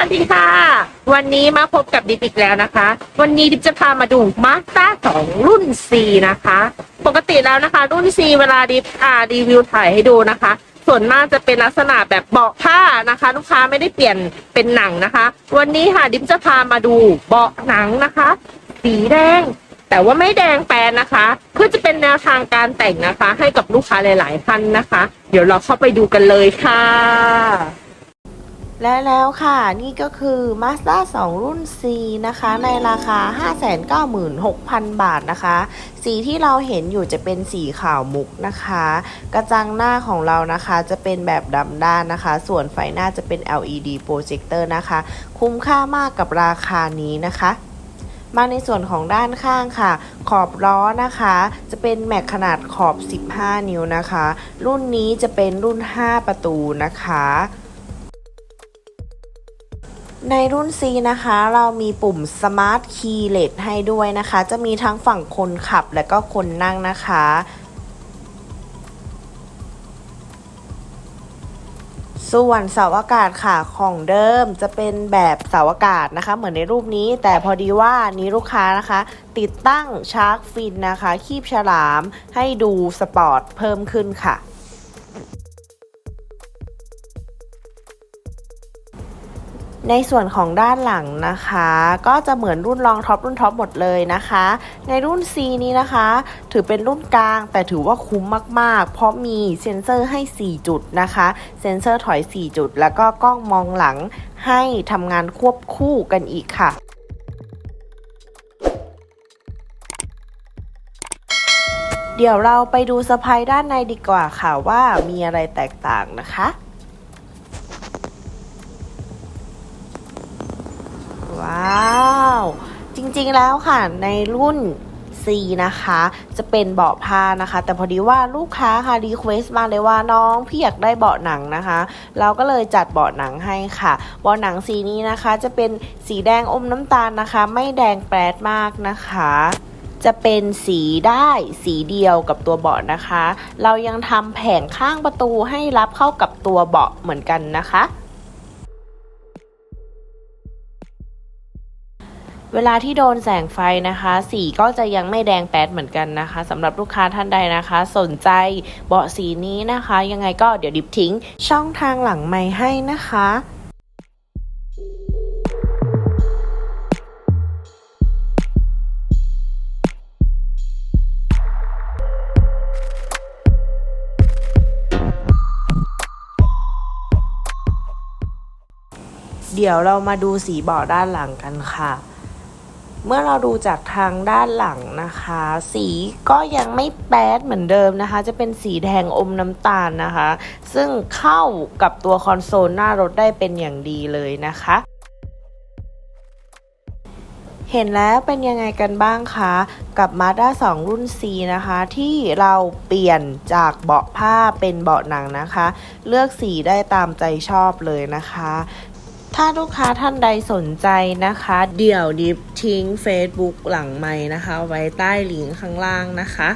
วัสดีค่ะ วันนี้มาพบกับดิบอีกแล้วนะคะ วันนี้ดิบจะพามาดูมาส d a 2รุ่น C นะคะ ปกติแล้วนะคะ รุ่น C เวลาดิบอ่ารีวิวถ่ายให้ดูนะคะ ส่วนมากจะเป็นลักษณะแบบเบาะผ้านะคะ ลูกค้าไม่ได้เปลี่ยนเป็นหนังนะคะ วันนี้ค่ะดิบจะพามาดูเบาะหนังนะคะ สีแดง แต่ว่าไม่แดงแปนนะคะเพื่อจะเป็นแนวทางการแต่งนะคะ ให้กับลูกค้าหลาย ๆ ท่านนะคะ เดี๋ยวเราเข้าไปดูกันเลยค่ะ และแล้วค่ะนี่ก็คือ Mazda 2 รุ่น C นะคะ ในราคา 596,000 บาทนะคะ สีที่เราเห็นอยู่จะเป็นสีขาวมุกนะคะ กระจังหน้าของเรานะคะจะเป็นแบบดำด้านนะคะ ส่วนไฟหน้าจะเป็น LED projector นะคะ คุ้มค่ามากกับราคานี้นะคะมาในส่วนของด้านข้างค่ะ ขอบล้อนะคะ จะเป็นแม็กขนาดขอบ 15 นิ้วนะคะ รุ่นนี้จะเป็นรุ่น 5 ประตูนะคะ ในรุ่น C นะคะ เรามีปุ่ม Smart Key LED ให้ด้วยนะคะ จะมีทั้งฝั่งคนขับและก็คนนั่งนะคะ ส่วนเสาอากาศค่ะของเดิมจะเป็นแบบเสาอากาศนะคะ เหมือนในรูปนี้ แต่พอดีว่านี้ลูกค้านะคะ ติดตั้งชาร์กฟินนะคะ คีบฉลามให้ดูสปอร์ตเพิ่มขึ้นค่ะ ในส่วนของด้านหลังนะคะ ก็จะเหมือนรุ่นรองท็อปรุ่นท็อปหมดเลยนะคะ ในรุ่น C นี้นะคะ ถือเป็นรุ่นกลาง แต่ถือว่าคุ้มมากๆ เพราะมีเซ็นเซอร์ให้ 4 จุดนะคะ เซ็นเซอร์ถอย 4 จุด แล้วก็กล้องมองหลังให้ทำงานควบคู่กันอีกค่ะเดี๋ยวเราไปดูสะพายด้านในดีกว่าค่ะว่ามีอะไรแตกต่างนะคะ ว้าว จ ริงๆแล้วค่ะในรุ่น C นะคะ จะเป็นเบาะผ้านะคะ แต่พอดีว่าลูกค้าค่ะรีเควสต์มาเลยว่าน้องพี่อยากได้เบาะหนังนะคะ เราก็เลยจัดเบาะหนังให้ค่ะ เบาะหนังสีนี้นะคะ จะเป็นสีแดงอมน้ำตาลนะคะ ไม่แดงแปรดมากนะคะจะเป็นสีได้สีเดียวกับตัวเบาะนะคะ เรายังทำแผงข้างประตูให้รับเข้ากับตัวเบาะเหมือนกันนะคะ เวลาที่โดนแสงไฟนะคะ สีก็จะยังไม่แดงแป๊ดเหมือนกันนะคะสำหรับลูกค้าท่านใดนะคะ สนใจเบาะสีนี้นะคะ ยังไงก็เดี๋ยวดิบทิ้ง ช่องทางหลังไม่ให้นะคะเดี๋ยวเรามาดูสีเบาะด้านหลังกันค่ะ เมื่อเราดูจากทางด้านหลังนะคะ สีก็ยังไม่แป๊ดเหมือนเดิมนะคะ จะเป็นสีแดงอมน้ำตาลนะคะ ซึ่งเข้ากับตัวคอนโซลหน้ารถได้เป็นอย่างดีเลยนะคะเห็นแล้วเป็นยังไงกันบ้างคะ กับ Mazda 2 รุ่น C นะคะ ที่เราเปลี่ยนจากเบาะผ้าเป็นเบาะหนังนะคะ เลือกสีได้ตามใจชอบเลยนะคะ ถ้าลูกค้าท่านใดสนใจนะคะ เดี๋ยวดิฟทิ้ง Facebook หลังไม้นะคะ ไว้ใต้ลิงก์ข้างล่างนะคะ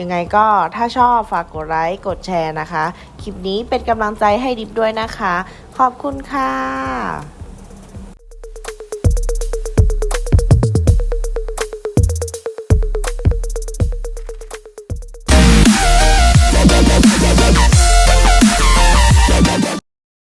ยังไงก็ถ้าชอบฝากกดไลค์กดแชร์นะคะ คลิปนี้เป็นกำลังใจให้ดิฟด้วยนะคะ ขอบคุณค่ะ